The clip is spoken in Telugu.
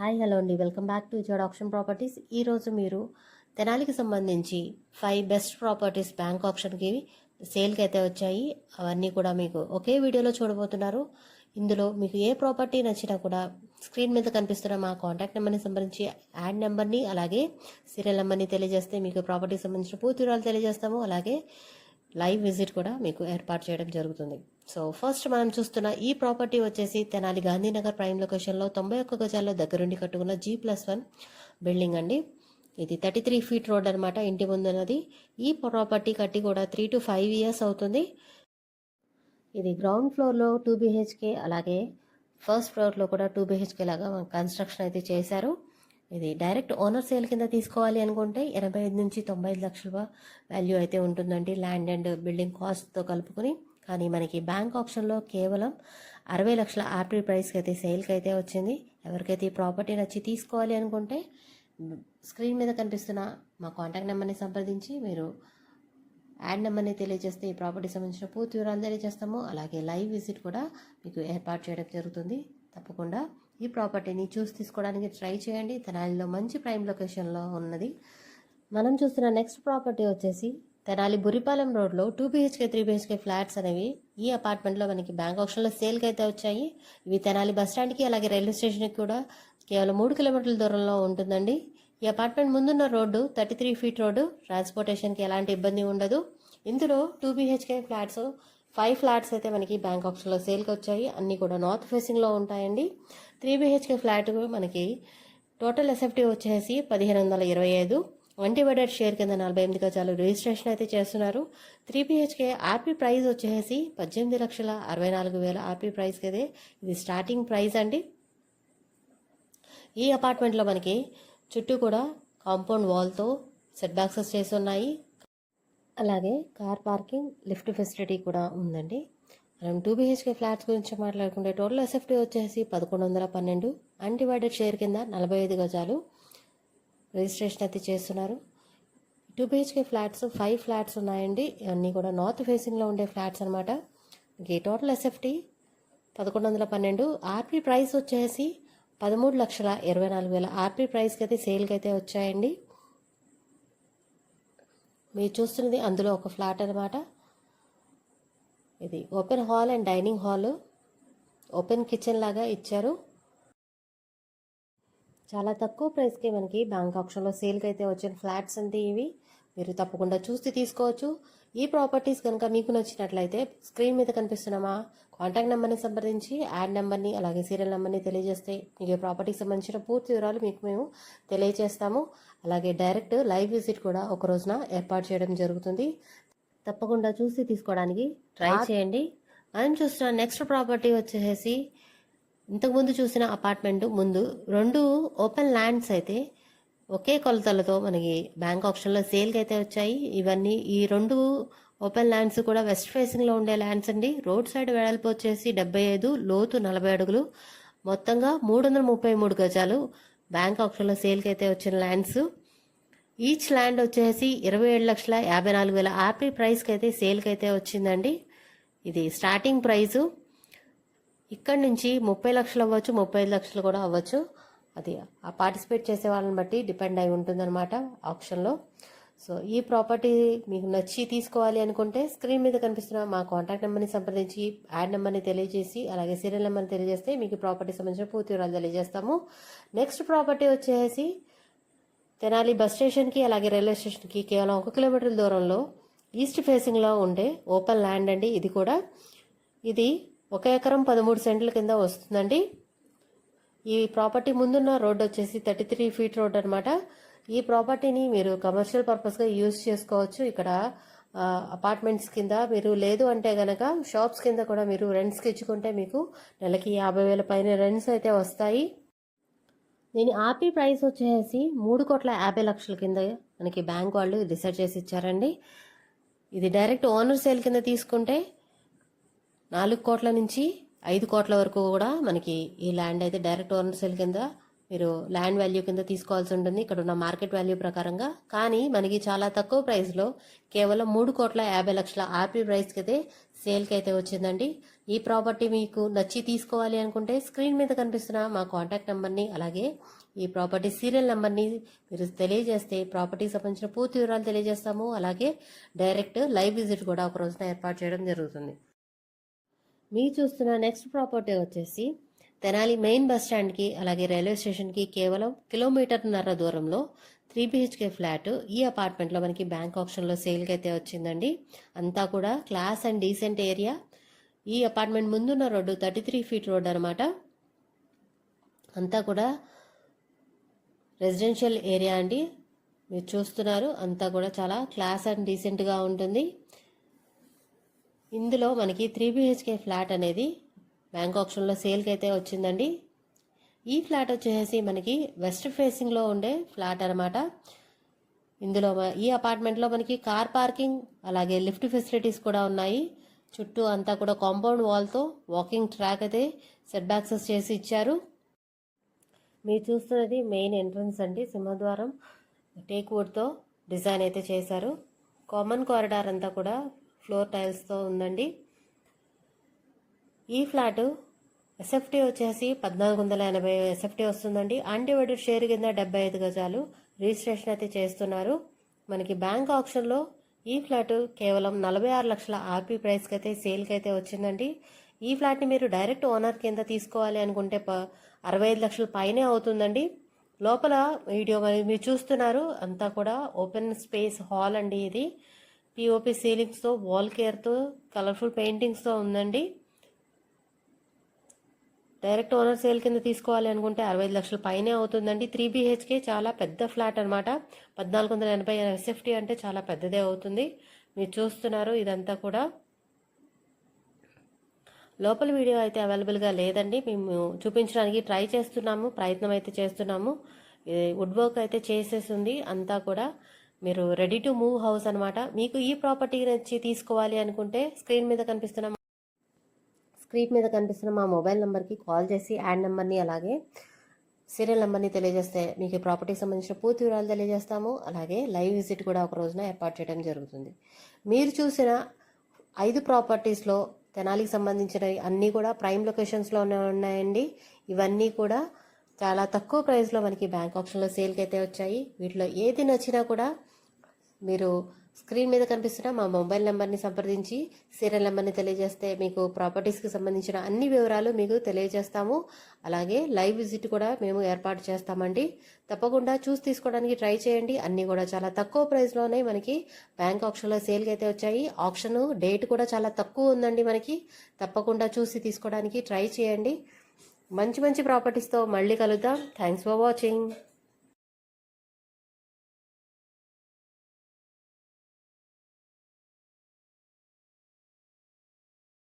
హాయ్ హలో అండి. వెల్కమ్ బ్యాక్ టు జోడ్ ఆప్షన్ ప్రాపర్టీస్. ఈరోజు మీరు తెనాలికి సంబంధించి ఫైవ్ బెస్ట్ ప్రాపర్టీస్ బ్యాంక్ ఆప్షన్కి సేల్కి అయితే వచ్చాయి. అవన్నీ కూడా మీకు ఒకే వీడియోలో చూడబోతున్నారు. ఇందులో మీకు ఏ ప్రాపర్టీ నచ్చినా కూడా స్క్రీన్ మీద కనిపిస్తున్న మా కాంటాక్ట్ నెంబర్ని సంబంధించి యాడ్ నెంబర్ని అలాగే సీరియల్ నెంబర్ని తెలియజేస్తే మీకు ప్రాపర్టీకి సంబంధించిన పూర్తి వివరాలు తెలియజేస్తాము. అలాగే లైవ్ విజిట్ కూడా మీకు ఏర్పాటు చేయడం జరుగుతుంది. సో ఫస్ట్ మనం చూస్తున్న ఈ ప్రాపర్టీ వచ్చేసి తెనాలి గాంధీనగర్ ప్రైమ్ లొకేషన్లో తొంభై ఒక్క గజాల్లో దగ్గరుండి కట్టుకున్న జీ ప్లస్ వన్ బిల్డింగ్ అండి. ఇది థర్టీ త్రీ ఫీట్ రోడ్ అనమాట ఇంటి ముందున్నది. ఈ ప్రాపర్టీ కట్టి కూడా త్రీ టు ఫైవ్ ఇయర్స్ అవుతుంది. ఇది గ్రౌండ్ ఫ్లోర్లో టూ బీహెచ్కే అలాగే ఫస్ట్ ఫ్లోర్లో కూడా టూ బీహెచ్కే లాగా కన్స్ట్రక్షన్ అయితే చేశారు. ఇది డైరెక్ట్ ఓనర్ సేల్ కింద తీసుకోవాలి అనుకుంటే ఎనభై ఐదు నుంచి తొంభై ఐదు లక్షల వాల్యూ అయితే ఉంటుందండి ల్యాండ్ అండ్ బిల్డింగ్ కాస్ట్తో కలుపుకొని. కానీ మనకి బ్యాంక్ ఆప్షన్లో కేవలం అరవై లక్షల ఆర్పీ ప్రైస్కి అయితే సేల్కి అయితే వచ్చింది. ఎవరికైతే ఈ ప్రాపర్టీ నచ్చి తీసుకోవాలి అనుకుంటే స్క్రీన్ మీద కనిపిస్తున్న మా కాంటాక్ట్ నెంబర్ని సంప్రదించి మీరు యాడ్ నెంబర్ని తెలియజేస్తే ఈ ప్రాపర్టీ సంబంధించిన పూర్తి వివరాలు తెలియజేస్తాము. అలాగే లైవ్ విజిట్ కూడా మీకు ఏర్పాటు చేయడం జరుగుతుంది. తప్పకుండా ఈ ప్రాపర్టీని చూసి తీసుకోవడానికి ట్రై చేయండి. తెనాలిలో మంచి ప్రైమ్ లొకేషన్లో ఉన్నది. మనం చూస్తున్న నెక్స్ట్ ప్రాపర్టీ వచ్చేసి తెనాలి బురిపాలెం రోడ్లో two BHK three BHK flats అనేవి ఈ అపార్ట్మెంట్లో మనకి బ్యాంక్ ఆప్షన్లో సేల్కి అయితే వచ్చాయి. ఇవి తెనాలి బస్ స్టాండ్కి అలాగే రైల్వే స్టేషన్కి కూడా కేవలం మూడు కిలోమీటర్ల దూరంలో ఉంటుందండి. ఈ అపార్ట్మెంట్ ముందున్న road thirty three feet road. ట్రాన్స్పోర్టేషన్కి ఎలాంటి ఇబ్బంది ఉండదు. ఇందులో two BHK flats five flats అయితే మనకి బ్యాంక్ ఆప్షన్లో సేల్కి వచ్చాయి. అన్నీ కూడా నార్త్ ఫేసింగ్లో ఉంటాయండి. త్రీ బీహెచ్కే ఫ్లాట్ మనకి టోటల్ ఎస్ఎఫ్టీ వచ్చేసి పదిహేను వందల ఇరవై ఐదు. వన్ డివైడెడ్ షేర్ కింద నలభై ఎనిమిది గజాలు రిజిస్ట్రేషన్ అయితే చేస్తున్నారు. త్రీ బిహెచ్కే ఆర్పీ ప్రైస్ వచ్చేసి పద్దెనిమిది లక్షల అరవై నాలుగు వేల ఆర్పీ ప్రైస్కి అయితే ఇది స్టార్టింగ్ ప్రైస్ అండి. ఈ అపార్ట్మెంట్లో మనకి చుట్టూ కూడా కాంపౌండ్ వాల్తో సెట్ బాక్సెస్ చేసి ఉన్నాయి. అలాగే కార్ పార్కింగ్ లిఫ్ట్ ఫెసిలిటీ కూడా ఉందండి. మనం టూ బీహెచ్కే ఫ్లాట్స్ గురించి మాట్లాడుకుంటే టోటల్ ఎస్ఎఫ్టీ వచ్చేసి పదకొండు వందల పన్నెండు. అన్డివైడెడ్ షేర్ కింద నలభై ఐదు గజాలు రిజిస్ట్రేషన్ అయితే చేస్తున్నారు. Two BHK flats five flats ఉన్నాయండి. అన్నీ కూడా నార్త్ ఫేసింగ్లో ఉండే ఫ్లాట్స్ అనమాట ఈ టోటల్ ఎస్ఎఫ్టీ పదకొండు వందల పన్నెండు. ఆర్పీ ప్రైస్ వచ్చేసి పదమూడు లక్షల ఇరవై నాలుగు వేల. ఆర్పీ ప్రైస్కి అయితే సేల్కి అయితే వచ్చాయండి. మీరు చూస్తున్నది అందులో ఒక ఫ్లాట్ అనమాట ఇది open hall and dining hall. Open kitchen లాగా ఇచ్చారు. చాలా తక్కువ ప్రైస్కి మనకి బ్యాంక్ ఆప్షన్లో సేల్కి అయితే వచ్చిన ఫ్లాట్స్ అంటే ఇవి. మీరు తప్పకుండా చూసి తీసుకోవచ్చు. ఈ ప్రాపర్టీస్ కనుక మీకు నచ్చినట్లయితే స్క్రీన్ మీద కనిపిస్తున్న మా కాంటాక్ట్ నెంబర్ని సంప్రదించి యాడ్ నెంబర్ని అలాగే సీరియల్ నెంబర్ని తెలియజేస్తే మీకు ప్రాపర్టీకి సంబంధించిన పూర్తి వివరాలు మీకు మేము తెలియజేస్తాము అలాగే డైరెక్ట్ లైవ్ విజిట్ కూడా ఒక రోజున ఏర్పాటు చేయడం జరుగుతుంది. తప్పకుండా చూసి తీసుకోవడానికి ట్రై చేయండి. మనం చూస్తున్న నెక్స్ట్ ప్రాపర్టీ వచ్చేసి ఇంతకుముందు చూసిన అపార్ట్మెంట్ ముందు రెండు ఓపెన్ ల్యాండ్స్ అయితే ఒకే కొలతలతో మనకి బ్యాంక్ ఆప్షన్లో సేల్కి అయితే వచ్చాయి. ఇవన్నీ ఈ రెండు ఓపెన్ ల్యాండ్స్ కూడా వెస్ట్ ఫేసింగ్లో ఉండే ల్యాండ్స్ అండి. రోడ్ సైడ్ వెడల్పు వచ్చేసి డెబ్బై ఐదు లోతు నలభై అడుగులు. మొత్తంగా మూడు వందల ముప్పై మూడు గజాలు బ్యాంక్ ఆప్షన్లో సేల్కి అయితే వచ్చిన ల్యాండ్స్. ఈచ్ ల్యాండ్ వచ్చేసి ఇరవై ఏడు లక్షల యాభై నాలుగు వేల ఆర్పీ ప్రైస్కి అయితే సేల్కి అయితే వచ్చిందండి. ఇది స్టార్టింగ్ ప్రైజు ఇక్కడి నుంచి ముప్పై లక్షలు అవ్వచ్చు ముప్పై ఐదు లక్షలు కూడా అవ్వచ్చు. అది ఆ పార్టిసిపేట్ చేసే వాళ్ళని బట్టి డిపెండ్ అయి ఉంటుందన్నమాట ఆప్షన్లో. సో ఈ ప్రాపర్టీ మీకు నచ్చి తీసుకోవాలి అనుకుంటే స్క్రీన్ మీద కనిపిస్తున్న మా కాంటాక్ట్ నెంబర్ని సంప్రదించి యాడ్ నెంబర్ని తెలియజేసి అలాగే సీరియల్ నెంబర్ని తెలియజేస్తే మీకు ప్రాపర్టీ సంబంధించిన పూర్తి వివరాలు తెలియజేస్తాము. నెక్స్ట్ ప్రాపర్టీ వచ్చేసి తెనాలి బస్ స్టేషన్కి అలాగే రైల్వే స్టేషన్కి కేవలం ఒక కిలోమీటర్ల దూరంలో ఈస్ట్ ఫేసింగ్లో ఉండే ఓపెన్ ల్యాండ్ అండి ఇది కూడా. ఇది ఒక ఎకరం పదమూడు సెంట్ల కింద వస్తుందండి. ఈ ప్రాపర్టీ ముందున్న రోడ్డు వచ్చేసి థర్టీ త్రీ ఫీట్ రోడ్ అనమాట ఈ ప్రాపర్టీని మీరు కమర్షియల్ పర్పస్గా యూజ్ చేసుకోవచ్చు. ఇక్కడ అపార్ట్మెంట్స్ కింద మీరు లేదు అంటే గనక షాప్స్ కింద కూడా మీరు రెంట్స్కి ఇచ్చుకుంటే మీకు నెలకి యాభై వేల పైన రెంట్స్ అయితే వస్తాయి. దీని ఆర్పీ ప్రైస్ వచ్చేసి మూడు కోట్ల యాభై లక్షల కింద మనకి బ్యాంక్ వాళ్ళు డిసైడ్ చేసి ఇచ్చారండి. ఇది డైరెక్ట్ ఓనర్ సేల్ కింద తీసుకుంటే నాలుగు కోట్ల నుంచి ఐదు కోట్ల వరకు కూడా మనకి ఈ ల్యాండ్ అయితే డైరెక్ట్ ఓనర్ సేల్ కింద మీరు ల్యాండ్ వాల్యూ కింద తీసుకోవాల్సి ఉంటుంది. ఇక్కడ ఉన్న మార్కెట్ వాల్యూ ప్రకారంగా. కానీ మనకి చాలా తక్కువ ప్రైస్లో కేవలం మూడు కోట్ల యాభై లక్షల ఆర్పీ ప్రైస్కి అయితే సేల్కి అయితే వచ్చిందండి. ఈ ప్రాపర్టీ మీకు నచ్చి తీసుకోవాలి అనుకుంటే స్క్రీన్ మీద కనిపిస్తున్న మా కాంటాక్ట్ నెంబర్ని అలాగే ఈ ప్రాపర్టీ సీరియల్ నెంబర్ని మీరు తెలియజేస్తే ప్రాపర్టీకి సంబంధించిన పూర్తి వివరాలు తెలియజేస్తాము. అలాగే డైరెక్ట్ లైవ్ విజిట్ కూడా ఒక రోజున ఏర్పాటు చేయడం జరుగుతుంది. మీరు చూస్తున్న నెక్స్ట్ ప్రాపర్టీ వచ్చేసి తెనాలి మెయిన్ బస్ స్టాండ్కి అలాగే రైల్వే స్టేషన్కి కేవలం కిలోమీటర్న్నర దూరంలో త్రీ బిహెచ్కే ఫ్లాట్ ఈ అపార్ట్మెంట్లో మనకి బ్యాంక్ ఆప్షన్లో సేల్కి అయితే వచ్చిందండి. అంతా కూడా క్లాస్ అండ్ డీసెంట్ ఏరియా ఈ అపార్ట్మెంట్ ముందున్న road thirty three feet road అనమాట అంతా కూడా రెసిడెన్షియల్ ఏరియా అండి. మీరు చూస్తున్నారు అంతా కూడా చాలా క్లాస్ అండ్ డీసెంట్గా ఉంటుంది. ఇందులో మనకి త్రీ బిహెచ్కే ఫ్లాట్ అనేది బ్యాంక్ ఆప్షన్లో సేల్కి అయితే వచ్చిందండి. ఈ ఫ్లాట్ వచ్చేసి మనకి వెస్ట్ ఫేసింగ్లో ఉండే ఫ్లాట్ అనమాట ఇందులో ఈ అపార్ట్మెంట్లో మనకి కార్ పార్కింగ్ అలాగే లిఫ్ట్ ఫెసిలిటీస్ కూడా ఉన్నాయి. చుట్టూ అంతా కూడా కాంపౌండ్ వాల్తో వాకింగ్ ట్రాక్ అయితే సెట్ బ్యాక్స్ చేసి ఇచ్చారు. మీరు చూస్తున్నది మెయిన్ ఎంట్రన్స్ అండి. సింహద్వారం టేక్ వుడ్తో డిజైన్ అయితే చేశారు. కామన్ కారిడార్ అంతా కూడా ఫ్లోర్ టైల్స్తో ఉందండి. ఈ ఫ్లాట్ ఎస్ఎఫ్టీ వచ్చేసి పద్నాలుగు వందల ఎనభై ఎస్ఎఫ్టీ వస్తుందండి. అన్డివైడెడ్ షేర్ కింద డెబ్బై ఐదు గజాలు రిజిస్ట్రేషన్ అయితే చేస్తున్నారు. మనకి బ్యాంక్ ఆప్షన్లో ఈ ఫ్లాట్ కేవలం నలభై ఆరు లక్షల ఆర్పీ ప్రైస్కి అయితే సేల్కి అయితే వచ్చిందండి. ఈ ఫ్లాట్ని మీరు డైరెక్ట్ ఓనర్ కింద తీసుకోవాలి అనుకుంటే ప అరవై ఐదు లక్షల పైనే అవుతుందండి. లోపల వీడియో మీరు చూస్తున్నారు అంతా కూడా ఓపెన్ స్పేస్ హాల్ అండి ఇది. పిఓపి సీలింగ్స్తో వాల్ కేర్తో కలర్ఫుల్ పెయింటింగ్స్తో ఉందండి. డైరెక్ట్ ఓనర్ సేల్ కింద తీసుకోవాలి అనుకుంటే అరవై ఐదు లక్షల పైనే అవుతుందండి. త్రీ బీహెచ్కే చాలా పెద్ద ఫ్లాట్ అనమాట పద్నాలుగు వందల ఎనభై ఎస్ఎఫ్టీ అంటే చాలా పెద్దదే అవుతుంది. మీరు చూస్తున్నారు ఇదంతా కూడా. లోపల వీడియో అయితే అవైలబుల్గా లేదండి. మేము చూపించడానికి ట్రై చేస్తున్నాము ప్రయత్నం అయితే చేస్తున్నాము. వుడ్ వర్క్ అయితే చేసేసి ఉంది అంతా కూడా. మీరు రెడీ టు మూవ్ హౌస్ అనమాట మీకు ఈ ప్రాపర్టీ నచ్చి తీసుకోవాలి అనుకుంటే స్క్రీన్ మీద కనిపిస్తున్న స్క్రీన్ మీద కనిపిస్తున్న మా మొబైల్ నెంబర్కి కాల్ చేసి యాడ్ నెంబర్ని అలాగే సీరియల్ నెంబర్ని తెలియజేస్తే మీకు ఈ ప్రాపర్టీకి సంబంధించిన పూర్తి వివరాలు తెలియజేస్తాము. అలాగే లైవ్ విజిట్ కూడా ఒక రోజున ఏర్పాటు చేయడం జరుగుతుంది. మీరు చూసిన ఐదు ప్రాపర్టీస్లో తెనాలికి సంబంధించినవి అన్నీ కూడా ప్రైమ్ లొకేషన్స్లోనే ఉన్నాయండి. ఇవన్నీ కూడా చాలా తక్కువ ప్రైస్లో మనకి బ్యాంక్ ఆప్షన్లో సేల్కి అయితే వచ్చాయి. వీటిలో ఏది నచ్చినా కూడా మీరు స్క్రీన్ మీద కనిపిస్తున్న మా మొబైల్ నెంబర్ని సంప్రదించి సీరియల్ నెంబర్ని తెలియజేస్తే మీకు ప్రాపర్టీస్కి సంబంధించిన అన్ని వివరాలు మీకు తెలియజేస్తాము. అలాగే లైవ్ విజిట్ కూడా మేము ఏర్పాటు చేస్తామండి. తప్పకుండా చూసి తీసుకోవడానికి ట్రై చేయండి. అన్నీ కూడా చాలా తక్కువ ప్రైస్లోనే మనకి బ్యాంక్ ఆప్షన్లో సేల్కి అయితే వచ్చాయి. ఆప్షన్ డేట్ కూడా చాలా తక్కువ ఉందండి మనకి. తప్పకుండా చూసి తీసుకోవడానికి ట్రై చేయండి. మంచి మంచి ప్రాపర్టీస్తో మళ్ళీ కలుద్దాం. Thanks for watching.